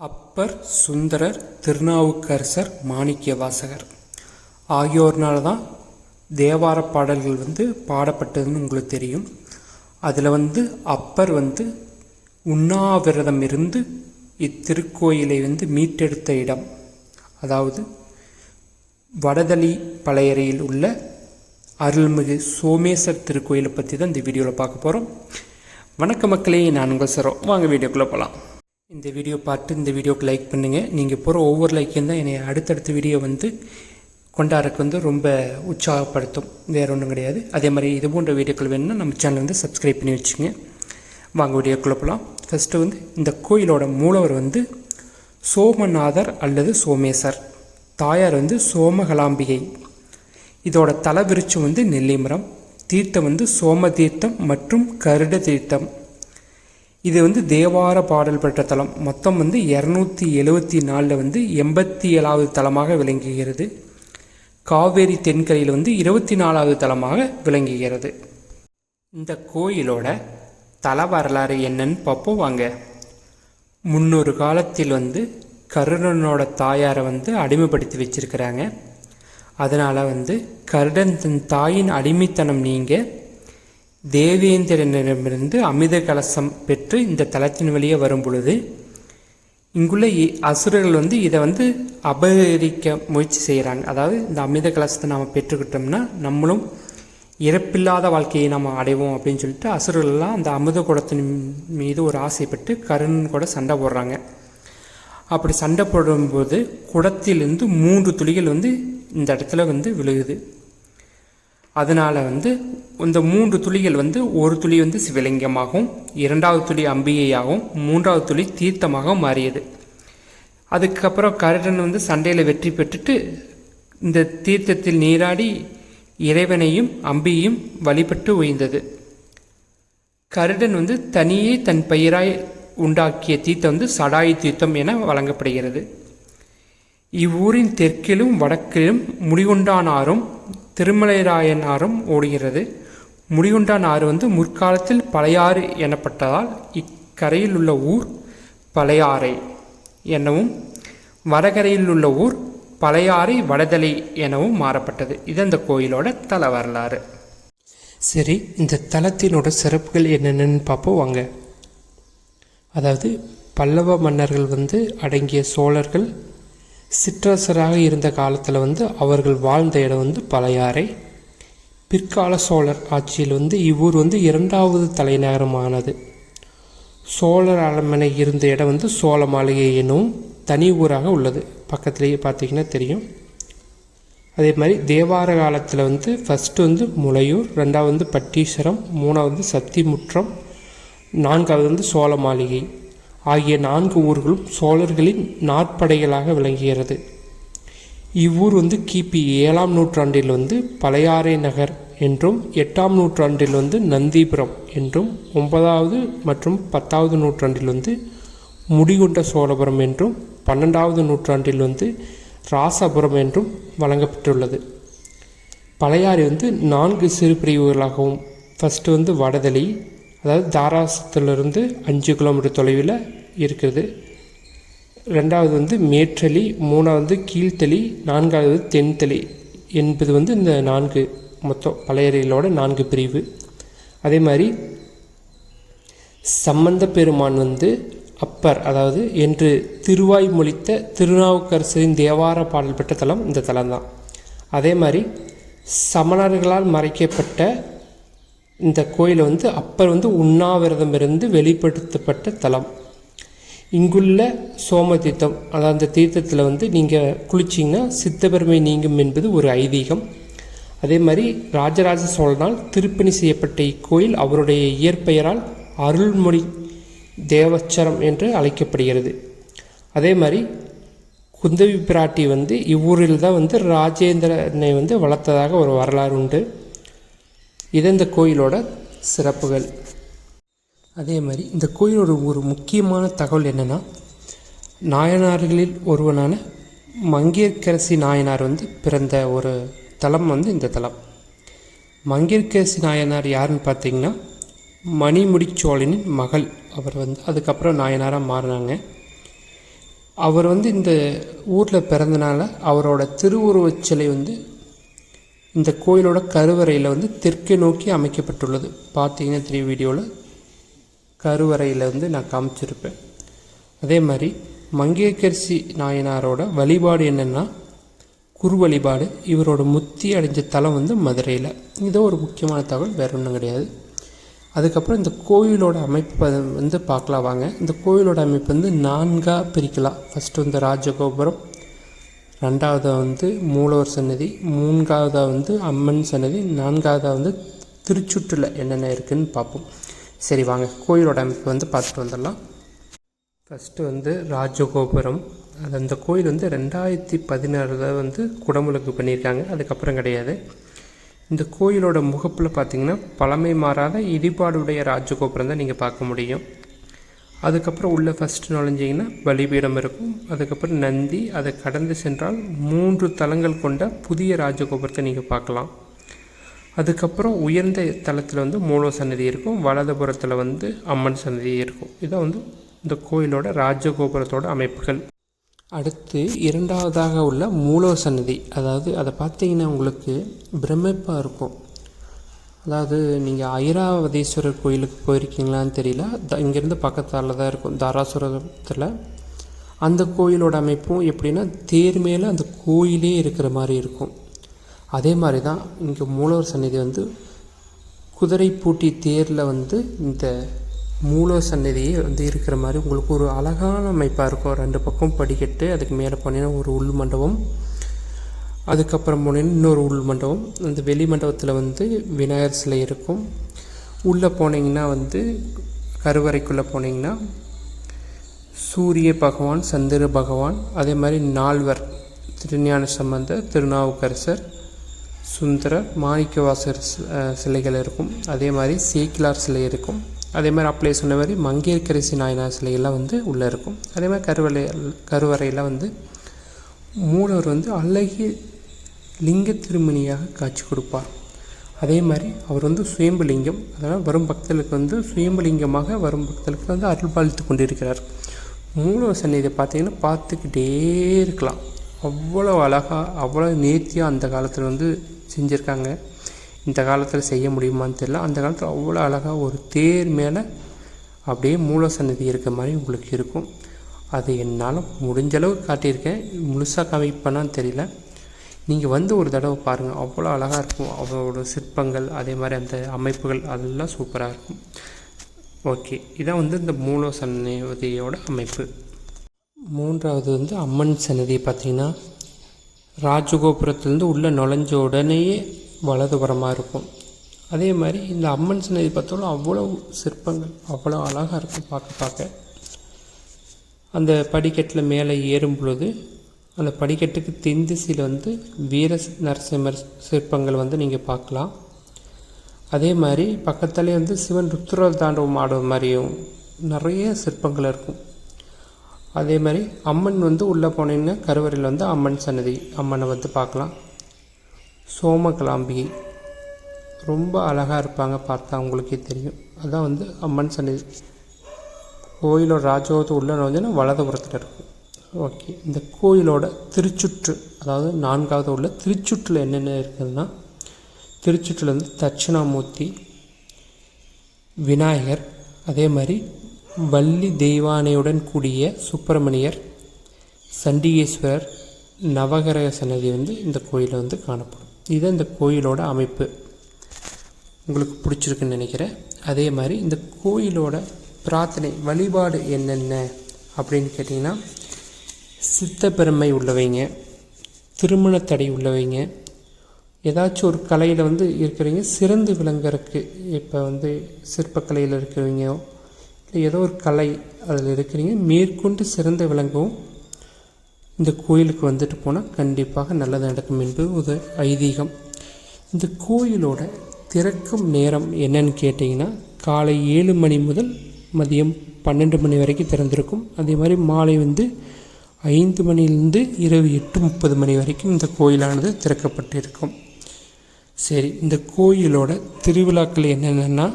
அப்பர் சுந்தரர் திருநாவுக்கரசர் மாணிக்க வாசகர் ஆகியோர்னால தான் தேவார பாடல்கள் வந்து பாடப்பட்டதுன்னு உங்களுக்கு தெரியும். அதில் வந்து அப்பர் வந்து உண்ணாவிரதம் இருந்து இத்திருக்கோயிலை வந்து மீட்டெடுத்த இடம். அதாவது வடதளி பழையறையில் உள்ள அருள்மிகு சோமேஸ்வர் திருக்கோயிலை பற்றி தான் இந்த வீடியோவில் பார்க்க போகிறோம் வணக்க மக்களே நான் உங்கள் சரோ. வாங்க வீடியோக்குள்ளே போகலாம் இந்த வீடியோ பார்த்து இந்த வீடியோக்கு லைக் பண்ணுங்கள் நீங்கள் போகிற ஒவ்வொரு லைக்கையும் தான் என்னை அடுத்தடுத்த வீடியோ வந்து கொண்டாடுறதுக்கு வந்து ரொம்ப உற்சாகப்படுத்தும். வேறு ஒன்றும் கிடையாது. அதே மாதிரி இது போன்ற வீடியோக்கள் வேணும்னா நம்ம சேனல் வந்து சப்ஸ்கிரைப் பண்ணி வச்சுங்க வாங்க வீடியோக்குள்ளே போகலாம் ஃபஸ்ட்டு வந்து இந்த கோயிலோட மூலவர் வந்து சோமநாதர் அல்லது சோமேசர் தாயார் வந்து சோமகலாம்பிகை. இதோட தலைவிருச்சம் வந்து நெல்லிமரம். தீர்த்தம் வந்து சோம தீர்த்தம் மற்றும் கருட தீர்த்தம் இது வந்து தேவார பாடல் பெற்ற தலம். மொத்தம் வந்து இரநூத்தி எழுவத்தி நாலில் வந்து எண்பத்தி ஏழாவது தலமாக விளங்குகிறது. காவேரி தென்கரையில் வந்து இருபத்தி நாலாவது தலமாக விளங்குகிறது. இந்த கோயிலோட தல வரலாறு என்னன்னு பார்ப்போம் வாங்க. முன்னொரு காலத்தில் வந்து கருடனோட தாயாரை வந்து அடிமைப்படுத்தி வச்சிருக்கிறாங்க. அதனால் வந்து கருடன் தன் தாயின் அடிமைத்தனம் நீங்கள் தேவேந்திரனிடமிருந்து அமித கலசம் பெற்று இந்த தலத்தின் வழியே வரும் பொழுது இங்குள்ள இ- அசுரர்கள் வந்து இதை வந்து அபகரிக்க முயற்சி செய்கிறாங்க. அதாவது இந்த அமித கலசத்தை நாம் பெற்றுக்கிட்டோம்னா நம்மளும் இறப்பில்லாத வாழ்க்கையை நாம் அடைவோம் அப்படின்னு சொல்லிட்டு அசுரர்கள்லாம் அந்த அமிர்த குடத்தின் மீது ஒரு ஆசைப்பட்டு கருணன் கூட சண்டை போடுறாங்க. அப்படி சண்டை போடும்போது குடத்திலிருந்து மூன்று துளிகள் வந்து இந்த இடத்துல வந்து விழுகுது. அதனால் வந்து இந்த மூன்று துளிகள் வந்து ஒரு துளி வந்து சிவலிங்கமாகவும் இரண்டாவது துளி அம்பிகையாகவும் மூன்றாவது துளி தீர்த்தமாக மாறியது. அதுக்கப்புறம் கருடன் வந்து சண்டையில் வெற்றி பெற்றுட்டு இந்த தீர்த்தத்தில் நீராடி இறைவனையும் அம்பியையும் வழிபட்டு உயர்ந்தது கருடன் வந்து தனியே தன் பெயராய் உண்டாக்கிய தீர்த்தம் வந்து சடாயி தீர்த்தம் என வழங்கப்படுகிறது. இவ்வூரின் தெற்கிலும் வடக்கிலும் முடிகொண்டானாரும் திருமலைராயன் ஆறும் ஓடுகிறது. முடிகுண்டான் ஆறு வந்து முற்காலத்தில் பழையாறு எனப்பட்டதால் இக்கரையில் உள்ள ஊர் பழையாறை எனவும் வடகரையில் உள்ள ஊர் பழையாறை வடதலை எனவும் மாறப்பட்டது. இது அந்த கோயிலோட தல வரலாறு. சரி இந்த தலத்தினோட சிறப்புகள் என்னென்னு பார்ப்போம் வாங்க. அதாவது பல்லவ மன்னர்கள் வந்து அடங்கிய சோழர்கள் சிற்றரசராக இருந்த காலத்தில் வந்து அவர்கள் வாழ்ந்த இடம் வந்து பழையாறை. பிற்கால சோழர் ஆட்சியில் வந்து இவ்வூர் வந்து இரண்டாவது தலைநகரமானது. சோழர் அரண்மனை இருந்த இடம் வந்து சோழ மாளிகை என்னும் தனி ஊராக உள்ளது. பக்கத்துலேயே பார்த்தீங்கன்னா தெரியும். அதே மாதிரி தேவார காலத்தில் வந்து ஃபஸ்ட்டு வந்து முளையூர் ரெண்டாவது வந்து பட்டீஸ்வரம் மூணாவது வந்து சத்திமுற்றம் நான்காவது வந்து சோழ மாளிகை ஆகிய நான்கு ஊர்களும் சோழர்களின் நாற்படைகளாக விளங்குகிறது. இவ்வூர் வந்து கிபி ஏழாம் நூற்றாண்டில் வந்து பழையாறை நகர் என்றும் எட்டாம் நூற்றாண்டில் வந்து நந்திபுரம் என்றும் ஒன்பதாவது மற்றும் பத்தாவது நூற்றாண்டில் வந்து முடிகொண்ட சோழபுரம் என்றும் பன்னெண்டாவது நூற்றாண்டில் வந்து ராசபுரம் என்றும் வழங்கப்பட்டுள்ளது. பழையாறை வந்து நான்கு சிறு பிரிவுகளாகவும் ஃபஸ்ட்டு வந்து வடதளி அதாவது தாராசத்திலிருந்து அஞ்சு கிலோமீட்டர் தொலைவில் இருக்குது. ரெண்டாவது வந்து மேற்றலி மூணாவது கீழ்த்தளி நான்காவது தென்தளி என்பது வந்து இந்த நான்கு மொத்தம் பழையறையிலோட நான்கு பிரிவு. அதே மாதிரி சம்பந்த பெருமான் வந்து அப்பர் அதாவது என்று திருவாய் மொழித்த திருநாவுக்கரசரின் தேவார பாடல் பெற்ற தலம் இந்த தலம்தான் அதே மாதிரி சமணர்களால் மறைக்கப்பட்ட இந்த கோயிலை வந்து அப்பர் வந்து உண்ணாவிரதம் இருந்து வெளிப்படுத்தப்பட்ட தலம். இங்குள்ள சோம தீர்த்தம் அதாவது அந்த தீர்த்தத்தில் வந்து நீங்கள் குளிச்சிங்கன்னா சித்தபெருமை நீங்கும் என்பது ஒரு ஐதீகம். அதே மாதிரி ராஜராஜ சோழனால் திருப்பணி செய்யப்பட்ட இக்கோயில் அவருடைய இயற்பெயரால் அருள்மொழி தேவச்சரம் என்று அழைக்கப்படுகிறது. அதே மாதிரி குந்தவி பிராட்டி வந்து இவ்வூரில் தான் வந்து ராஜேந்திரனை வந்து வளர்த்ததாக ஒரு வரலாறு உண்டு. இது இந்த கோயிலோட சிறப்புகள். அதே மாதிரி இந்த கோயிலோட ஒரு முக்கியமான தகவல் என்னென்னா நாயனார்களில் ஒருவனான மங்கையர்கரசி நாயனார் வந்து பிறந்த ஒரு தலம் வந்து இந்த தலம். மங்கையர்கரசி நாயனார் யாருன்னு பார்த்தீங்கன்னா மணிமுடிச்சோழனின் மகள். அவர் வந்து அதுக்கப்புறம் நாயனாராக மாறினாங்க. அவர் வந்து இந்த ஊரில் பிறந்தனால அவரோட திருவுருவச் சிலை வந்து இந்த கோயிலோட கருவறையில் வந்து தெற்கே நோக்கி அமைக்கப்பட்டுள்ளது. பார்த்தீங்கன்னா தெரியும் வீடியோவில் கருவறையில் வந்து நான் காமிச்சிருப்பேன். அதே மாதிரி மங்கையக்கரிசி நாயனாரோட வழிபாடு என்னென்னா குரு வழிபாடு இவரோட முத்தி அடைஞ்ச தலம் வந்து மதுரையில். இதோ ஒரு முக்கியமான தகவல் வேறு ஒன்றும் கிடையாது. அதுக்கப்புறம் இந்த கோயிலோட அமைப்பு வந்து பார்க்கலாம் வாங்க. இந்த கோயிலோட அமைப்பு வந்து நான்காக பிரிக்கலாம். ஃபஸ்ட்டு வந்து ராஜகோபுரம் ரெண்டாவதாக வந்து மூலவர் சன்னதி மூன்றாவதாக வந்து அம்மன் சன்னதி நான்காவதாக வந்து திருச்சுற்றில் என்னென்ன இருக்குதுன்னு பார்ப்போம். சரி வாங்க கோயிலோட அமைப்பு வந்து பார்த்துட்டு வந்துடலாம். ஃபஸ்ட்டு வந்து ராஜகோபுரம். அது அந்த கோயில் வந்து ரெண்டாயிரத்தி பதினாறில் வந்து குடமுழுக்கு பண்ணியிருக்காங்க. அதுக்கப்புறம் கிடையாது. இந்த கோயிலோட முகப்பில் பார்த்தீங்கன்னா பழமை மாறாத இடிபாடுடைய ராஜகோபுரம் தான் நீங்கள் பார்க்க முடியும். அதுக்கப்புறம் உள்ளே ஃபஸ்ட்டு நுழைஞ்சிங்கன்னா பலிபீடம் இருக்கும். அதுக்கப்புறம் நந்தி அதை கடந்து சென்றால் மூன்று தலங்கள் கொண்ட புதிய ராஜகோபுரத்தை நீங்கள் பார்க்கலாம். அதுக்கப்புறம் உயர்ந்த தளத்தில் வந்து மூலோ சன்னதி இருக்கும். வலதுபுறத்தில் வந்து அம்மன் சன்னதி இருக்கும். இதான் வந்து இந்த கோயிலோட ராஜகோபுரத்தோட அமைப்புகள். அடுத்து இரண்டாவதாக உள்ள மூலோ சன்னதி. அதாவது அதை பார்த்தீங்கன்னா உங்களுக்கு பிரமிப்பாக இருக்கும். அதாவது நீங்கள் ஐராவதீஸ்வரர் கோயிலுக்கு போயிருக்கீங்களான்னு தெரியல. த இங்கேருந்து பக்கத்தால் தான் இருக்கும் தாராசுரத்தில். அந்த கோயிலோட அமைப்பும் எப்படின்னா தேர் மேலே அந்த கோயிலே இருக்கிற மாதிரி இருக்கும். அதே மாதிரி தான் இங்கே மூலவர் சன்னதி வந்து குதிரை பூட்டி தேரில் வந்து இந்த மூலவர் சன்னதியே வந்து இருக்கிற மாதிரி உங்களுக்கு ஒரு அழகான அமைப்பாக இருக்கும். ரெண்டு பக்கம் படிக்கட்டு அதுக்கு மேலே போனீங்கன்னா ஒரு உள் மண்டபம். அதுக்கப்புறம் போனீங்கன்னா இன்னொரு உள் மண்டபம் அந்த வெளி மண்டபத்தில் வந்து விநாயகர் சிலை இருக்கும். உள்ளே போனீங்கன்னா வந்து கருவறைக்குள்ளே போனீங்கன்னா சூரிய பகவான் சந்திர பகவான் அதே மாதிரி நால்வர் திருஞான சம்பந்தர் திருநாவுக்கரசர் சுந்தரர் மாணிக்கவாசர் சிலைகள் இருக்கும். அதே மாதிரி சேக்கிலார் சிலை இருக்கும். அதே மாதிரி அப்படியே சொன்ன மாதிரி மங்கையர்கரசி நாயனார் சிலையெல்லாம் வந்து உள்ளே இருக்கும். அதே மாதிரி கருவறை கருவறையில் வந்து மூலவர் வந்து அழகிய லிங்க திருமணியாக காட்சி கொடுப்பார். அதே மாதிரி அவர் வந்து சுயம்புலிங்கம் அதனால் வரும் பக்தர்களுக்கு வந்து சுயம்புலிங்கமாக வரும் பக்தர்களுக்கு வந்து அருள்பாலித்து கொண்டிருக்கிறார். மூலவர் சந்நிதியை பார்த்தீங்கன்னா பார்த்துக்கிட்டே இருக்கலாம். அவ்வளோ அழகாக அவ்வளோ நேர்த்தியாக அந்த காலத்தில் வந்து செஞ்சுருக்காங்க. இந்த காலத்தில் செய்ய முடியுமான்னு தெரியல. அந்த காலத்தில் அவ்வளோ அழகாக ஒரு தேர் மேலே அப்படியே மூல சன்னதி இருக்க மாதிரி உங்களுக்கு இருக்கும். அது என்னால் முடிஞ்ச அளவு காட்டியிருக்கேன். முழுசாக காமிப்பேனான்னு தெரியல. நீங்கள் வந்து ஒரு தடவை பாருங்கள் அவ்வளோ அழகாக இருக்கும். அவரோட சிற்பங்கள் அதே மாதிரி அந்த அமைப்புகள் அதெல்லாம் சூப்பராக இருக்கும். ஓகே இதான் வந்து இந்த மூலோ சன்னதியோட அமைப்பு. மூன்றாவது வந்து அம்மன் சன்னதி பார்த்தீங்கன்னா ராஜகோபுரத்துலேருந்து உள்ளே நுழைஞ்ச உடனேயே வலதுபுறமாக இருக்கும். அதே மாதிரி இந்த அம்மன் சன்னதி பார்த்தாலும் அவ்வளோ சிற்பங்கள் அவ்வளோ அழகாக இருக்கும் பார்க்க பார்க்க. அந்த படிக்கட்டில் மேலே ஏறும் பொழுது அந்த படிக்கட்டுக்கு தென் திசையில் வந்து வீர நரசிம்மர் சிற்பங்கள் வந்து நீங்கள் பார்க்கலாம். அதே மாதிரி பக்கத்துலேயே வந்து சிவன் ருத்ர தாண்டவம் ஆடுற மாதிரியும் நிறைய சிற்பங்கள் இருக்கும். அதே மாதிரி அம்மன் வந்து உள்ளே போனீங்கன்னா கருவறையில் வந்து அம்மன் சன்னதி அம்மனை வந்து பார்க்கலாம். சோமகலாம்பிகை. ரொம்ப அழகாக இருப்பாங்க பார்த்தா உங்களுக்கே தெரியும். அதான் வந்து அம்மன் சன்னதி. கோயிலோட ராஜோகத்து உள்ள நுழைஞ்சுன்னா வலதுபுறத்தில் இருக்கும். ஓகே. இந்த கோயிலோட திருச்சுற்று அதாவது நான்காவது உள்ள திருச்சுற்றில் என்னென்ன இருக்குதுன்னா திருச்சுற்றில் வந்து தட்சிணாமூர்த்தி விநாயகர் அதே மாதிரி வள்ளி தெய்வானையுடன் கூடிய சுப்பிரமணியர் சண்டிகேஸ்வரர் நவகிரக சன்னதி வந்து இந்த கோயிலில் வந்து காணப்படும். இதுதான் இந்த கோயிலோட அமைப்பு. உங்களுக்கு பிடிச்சிருக்குன்னு நினைக்கிறேன். அதே மாதிரி இந்த கோயிலோட பிரார்த்தனை வழிபாடு என்னென்ன அப்படின்னு கேட்டிங்கன்னா சித்தப்பெருமை உள்ளவைங்க திருமணத்தடை உள்ளவைங்க. ஏதாச்சும் ஒரு கலையில் வந்து இருக்கிறவங்க சிறந்து விளங்குறதுக்கு இப்போ வந்து சிற்பக்கலையில் இருக்கிறவங்க இல்லை ஏதோ ஒரு கலை அதில் இருக்கிறவங்க மேற்கொண்டு சிறந்து விளங்கவும் இந்த கோயிலுக்கு வந்துட்டு போனால் கண்டிப்பாக நல்லது நடக்கும் என்பது ஒரு ஐதீகம். இந்த கோயிலோட திறக்கும் நேரம் என்னன்னு கேட்டிங்கன்னா காலை ஏழு மணி முதல் மதியம் பன்னெண்டு மணி வரைக்கும் திறந்திருக்கும். அதே மாதிரி மாலை வந்து ஐந்து மணிலிருந்து இரவு எட்டு முப்பது மணி வரைக்கும் இந்த கோயிலானது திறக்கப்பட்டிருக்கும். சரி இந்த கோயிலோட திருவிழாக்கள் என்னென்னா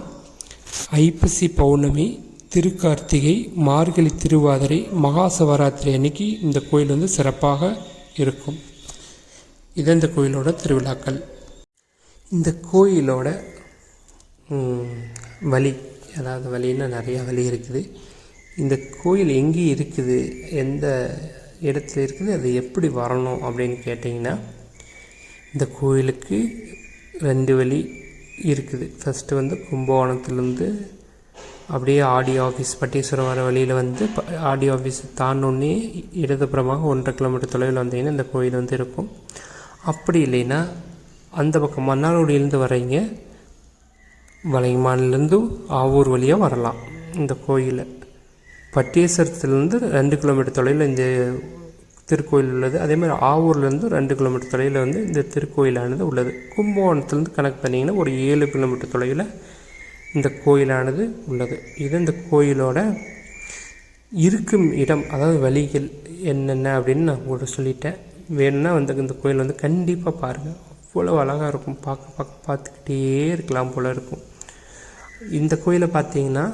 ஐப்பசி பௌர்ணமி திருக்கார்த்திகை மார்கழி திருவாதிரை மகா சிவராத்திரி அன்னைக்கு இந்த கோயில் வந்து சிறப்பாக இருக்கும். இது இந்த கோயிலோட திருவிழாக்கள். இந்த கோயிலோட வழி அதாவது வழின்னா நிறையா வழி இருக்குது. இந்த கோயில் எங்கே இருக்குது? எந்த இடத்துல இருக்குது அது எப்படி வரணும் அப்படின்னு கேட்டிங்கன்னா இந்த கோயிலுக்கு ரெண்டு வழி இருக்குது. ஃபஸ்ட்டு வந்து கும்பகோணத்துலேருந்து அப்படியே ஆடி ஆஃபீஸ் பட்டீஸ்வரம் வர வழியில் வந்து ஆடி ஆஃபீஸ் தாண்டோன்னே இடதுபுறமாக ஒன்றரை கிலோமீட்டர் தொலைவில் வந்தீங்கன்னா இந்த கோயில் வந்து இருக்கும். அப்படி இல்லைன்னா அந்த பக்கம் மன்னாரோடியிலேருந்து வரீங்க வலைமான்லேருந்து ஆவூர் வழியாக வரலாம் இந்த கோயிலை. பட்டீஸ்வரத்துலேருந்து ரெண்டு கிலோமீட்டர் தொலைவில் இந்த திருக்கோயில் உள்ளது. அதே மாதிரி ஆவூர்லேருந்து ரெண்டு கிலோமீட்டர் தொலைவில் வந்து இந்த திருக்கோயிலானது உள்ளது. கும்பகோணத்துலேருந்து கணக்கு பண்ணிங்கன்னா ஒரு ஏழு கிலோமீட்டர் தொலைவில் இந்த கோயிலானது உள்ளது. இது இந்த கோயிலோட இருக்கும் இடம் அதாவது வழிகள் என்னென்ன அப்படின்னு நான் உங்கள்கிட்ட சொல்லிட்டேன். வேணும்னா வந்து இந்த கோயில் வந்து கண்டிப்பாக பாருங்கள் அவ்வளோ அழகாக இருக்கும். பார்க்க பார்க்க பார்த்துக்கிட்டே இருக்கலாம் போல் இருக்கும். இந்த கோயிலை பார்த்தீங்கன்னா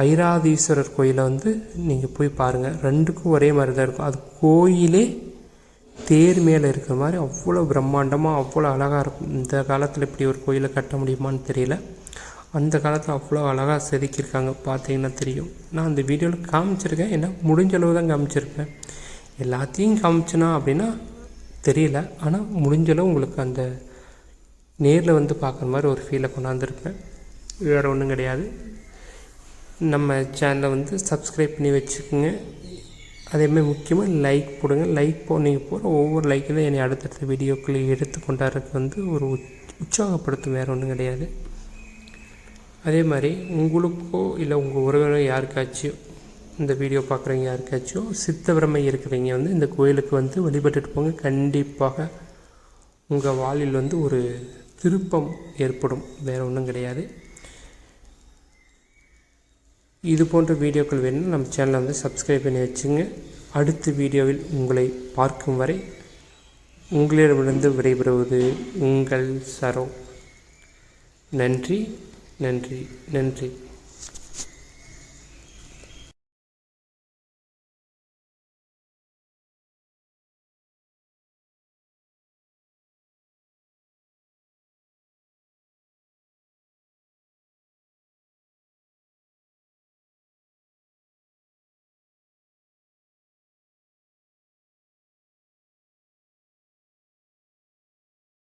ஐராதீஸ்வரர் கோயிலை வந்து நீங்கள் போய் பாருங்கள் ரெண்டுக்கும் ஒரே மாதிரி தான் இருக்கும். அது கோயிலே தேர் மேலே இருக்கிற மாதிரி அவ்வளோ பிரம்மாண்டமாக அவ்வளோ அழகாக இருக்கும். இந்த காலத்தில் இப்படி ஒரு கோயிலை கட்ட முடியுமான்னு தெரியல. அந்த காலத்தில் அவ்வளோ அழகாக செதுக்கியிருக்காங்க. பார்த்தீங்கன்னா தெரியும். நான் அந்த வீடியோவில் காமிச்சிருக்கேன். ஏன்னா முடிஞ்ச அளவு தான் காமிச்சிருப்பேன். எல்லாத்தையும் காமிச்சனா அப்படின்னா தெரியல. ஆனால் முடிஞ்ச அளவு உங்களுக்கு அந்த நேரில் வந்து பார்க்குற மாதிரி ஒரு ஃபீலை கொண்டாந்துருப்பேன். வேறு ஒன்றும் கிடையாது. நம்ம சேனலை வந்து சப்ஸ்கிரைப் பண்ணி வச்சுக்கோங்க. அதேமாதிரி முக்கியமாக லைக் போடுங்க. லைக் போ நீங்கள் போகிற ஒவ்வொரு லைக்கிலும் என்னை அடுத்தடுத்த வீடியோக்களை எடுத்து கொண்டாடுறதுக்கு வந்து ஒரு உத்- உற்சாகப்படுத்தும் வேறு ஒன்றும் கிடையாது. அதே மாதிரி உங்களுக்கோ இல்லை உங்கள் உறவினர் யாருக்காச்சும் இந்த வீடியோ பார்க்குறவங்க யாருக்காச்சும் சித்தபிரமை இருக்கிறவங்க வந்து இந்த கோயிலுக்கு வந்து வழிபட்டுட்டு போங்க. கண்டிப்பாக உங்கள் வாழ்வில் வந்து ஒரு திருப்பம் ஏற்படும். வேறு ஒன்றும் கிடையாது. இது போன்ற வீடியோக்கள் வேணும்னா நம்ம சேனலை வந்து சப்ஸ்கிரைப் பண்ணி வச்சுங்க. அடுத்த வீடியோவில் உங்களை பார்க்கும் வரை உங்களிடமிருந்து விடைபெறுவது உங்கள் சரோ. நன்றி நன்றி நன்றி.